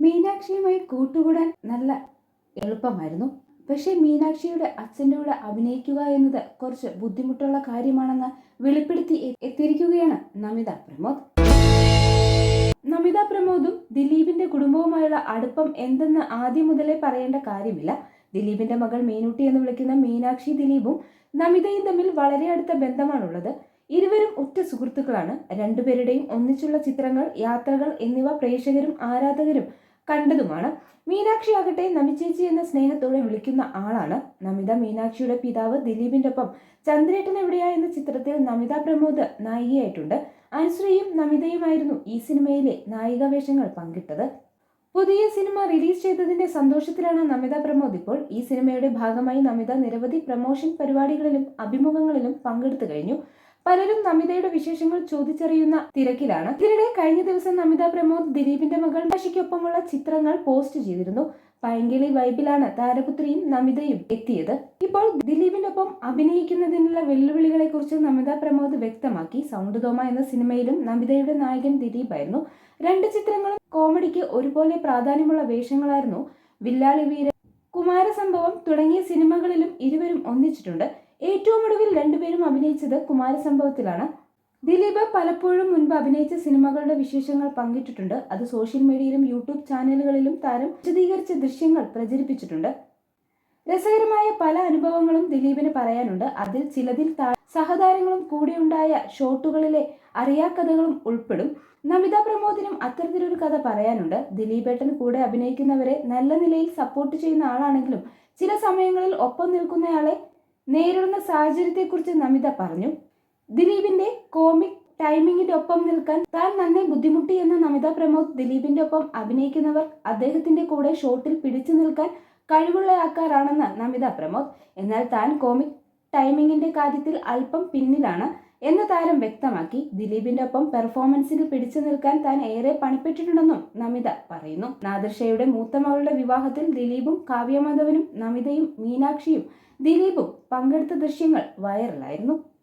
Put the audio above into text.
മീനാക്ഷിയുമായി കൂട്ടുകൂടാൻ നല്ല എളുപ്പമായിരുന്നു. പക്ഷേ മീനാക്ഷിയുടെ അച്ഛന്റെ കൂടെ അഭിനയിക്കുക എന്നത് കുറച്ച് ബുദ്ധിമുട്ടുള്ള കാര്യമാണെന്ന് വെളിപ്പെടുത്തി എത്തിയിരിക്കുകയാണ് നമിത പ്രമോദ്. നമിത പ്രമോദും ദിലീപിന്റെ കുടുംബവുമായുള്ള അടുപ്പം എന്തെന്ന് ആദ്യം മുതലേ പറയേണ്ട കാര്യമില്ല. ദിലീപിന്റെ മകൾ മീനുട്ടി എന്ന് വിളിക്കുന്ന മീനാക്ഷി ദിലീപും നമിതയും തമ്മിൽ വളരെ അടുത്ത ബന്ധമാണുള്ളത്. ഇരുവരും ഉറ്റ സുഹൃത്തുക്കളാണ്. രണ്ടുപേരുടെയും ഒന്നിച്ചുള്ള ചിത്രങ്ങൾ യാത്രകൾ എന്നിവ പ്രേക്ഷകരും ആരാധകരും കണ്ടതുമാണ്. മീനാക്ഷി ആകട്ടെ നമിച്ചേച്ചി എന്ന സ്നേഹത്തോടെ വിളിക്കുന്ന ആളാണ് നമിത. മീനാക്ഷിയുടെ പിതാവ് ദിലീപിന്റെ ഒപ്പം ചന്ദ്രേട്ടൻ എവിടെയാ എന്ന ചിത്രത്തിൽ നമിത പ്രമോദ് നായികയായിട്ടുണ്ട്. അനുശ്രീയും നമിതയുമായിരുന്നു ഈ സിനിമയിലെ നായിക വേഷങ്ങൾ പങ്കിട്ടത്. പുതിയ സിനിമ റിലീസ് ചെയ്തതിന്റെ സന്തോഷത്തിലാണ് നമിത പ്രമോദ് ഇപ്പോൾ. ഈ സിനിമയുടെ ഭാഗമായി നമിത നിരവധി പ്രമോഷൻ പരിപാടികളിലും അഭിമുഖങ്ങളിലും പങ്കെടുത്തു കഴിഞ്ഞു. പലരും നമിതയുടെ വിശേഷങ്ങൾ ചോദിച്ചറിയുന്ന തിരക്കിലാണ്. ഇതിനിടെ കഴിഞ്ഞ ദിവസം നമിത പ്രമോദ് ദിലീപിന്റെ മകൾ ശശിക്കൊപ്പമുള്ള ചിത്രങ്ങൾ പോസ്റ്റ് ചെയ്തിരുന്നു. പൈങ്കിളി വൈബിലാണ് താരപുത്രിയും നമിതയും എത്തിയത്. ഇപ്പോൾ ദിലീപിന്റെ ഒപ്പം അഭിനയിക്കുന്നതിനുള്ള വെല്ലുവിളികളെ കുറിച്ച് നമിത പ്രമോദ് വ്യക്തമാക്കി. സൗണ്ട് തോമ എന്ന സിനിമയിലും നമിതയുടെ നായകൻ ദിലീപായിരുന്നു. രണ്ട് ചിത്രങ്ങളും കോമഡിക്ക് ഒരുപോലെ പ്രാധാന്യമുള്ള വേഷങ്ങളായിരുന്നു. വില്ലാളി വീര കുമാരസംഭവം തുടങ്ങിയ സിനിമകളിലും ഇരുവരും ഒന്നിച്ചിട്ടുണ്ട്. ഏറ്റവും ഒടുവിൽ രണ്ടുപേരും അഭിനയിച്ചത് കുമാരസംഭവത്തിലാണ്. ദിലീപ് പലപ്പോഴും മുൻപ് അഭിനയിച്ച സിനിമകളുടെ വിശേഷങ്ങൾ പങ്കിട്ടിട്ടുണ്ട്. അത് സോഷ്യൽ മീഡിയയിലും യൂട്യൂബ് ചാനലുകളിലും താരം വിശദീകരിച്ച ദൃശ്യങ്ങൾ പ്രചരിപ്പിച്ചിട്ടുണ്ട്. രസകരമായ പല അനുഭവങ്ങളും ദിലീപിന് പറയാനുണ്ട്. അതിൽ ചിലതിൽ സഹതാരങ്ങളും കൂടെയുണ്ടായ ഷോട്ടുകളിലെ അറിയാക്കഥകളും ഉൾപ്പെടും. നമിത പ്രമോദിനും അത്തരത്തിലൊരു കഥ പറയാനുണ്ട്. ദിലീപേട്ടൻ കൂടെ അഭിനയിക്കുന്നവരെ നല്ല നിലയിൽ സപ്പോർട്ട് ചെയ്യുന്ന ആളാണെങ്കിലും ചില സമയങ്ങളിൽ ഒപ്പം നിൽക്കുന്നയാളെ നേരിടുന്ന സാഹചര്യത്തെക്കുറിച്ച് നമിത പറഞ്ഞു. ദിലീപിന്റെ കോമിക് ടൈമിങ്ങിന്റെ ഒപ്പം നിൽക്കാൻ താൻ നന്നെ ബുദ്ധിമുട്ടി എന്ന നമിത പ്രമോദ് ദിലീപിന്റെ ഒപ്പം അഭിനയിക്കുന്നവർ അദ്ദേഹത്തിന്റെ കൂടെ ഷോട്ടിൽ പിടിച്ചു നിൽക്കാൻ കഴിവുള്ള ആൾക്കാരാണെന്ന് നമിത പ്രമോദ്. എന്നാൽ താൻ കോമിക് ടൈമിങ്ങിന്റെ കാര്യത്തിൽ അല്പം പിന്നിലാണ് എന്ന താരം വ്യക്തമാക്കി. ദിലീപിന്റെ ഒപ്പം പെർഫോമൻസിന് പിടിച്ചു നിൽക്കാൻ താൻ ഏറെ പണിപ്പെട്ടിട്ടുണ്ടെന്നും നമിത പറയുന്നു. നാദർഷയുടെ മൂത്ത മകളുടെ വിവാഹത്തിൽ ദിലീപും കാവ്യമാധവനും നമിതയും മീനാക്ഷിയും ദിലീപും പങ്കെടുത്ത ദൃശ്യങ്ങൾ വൈറലായിരുന്നു.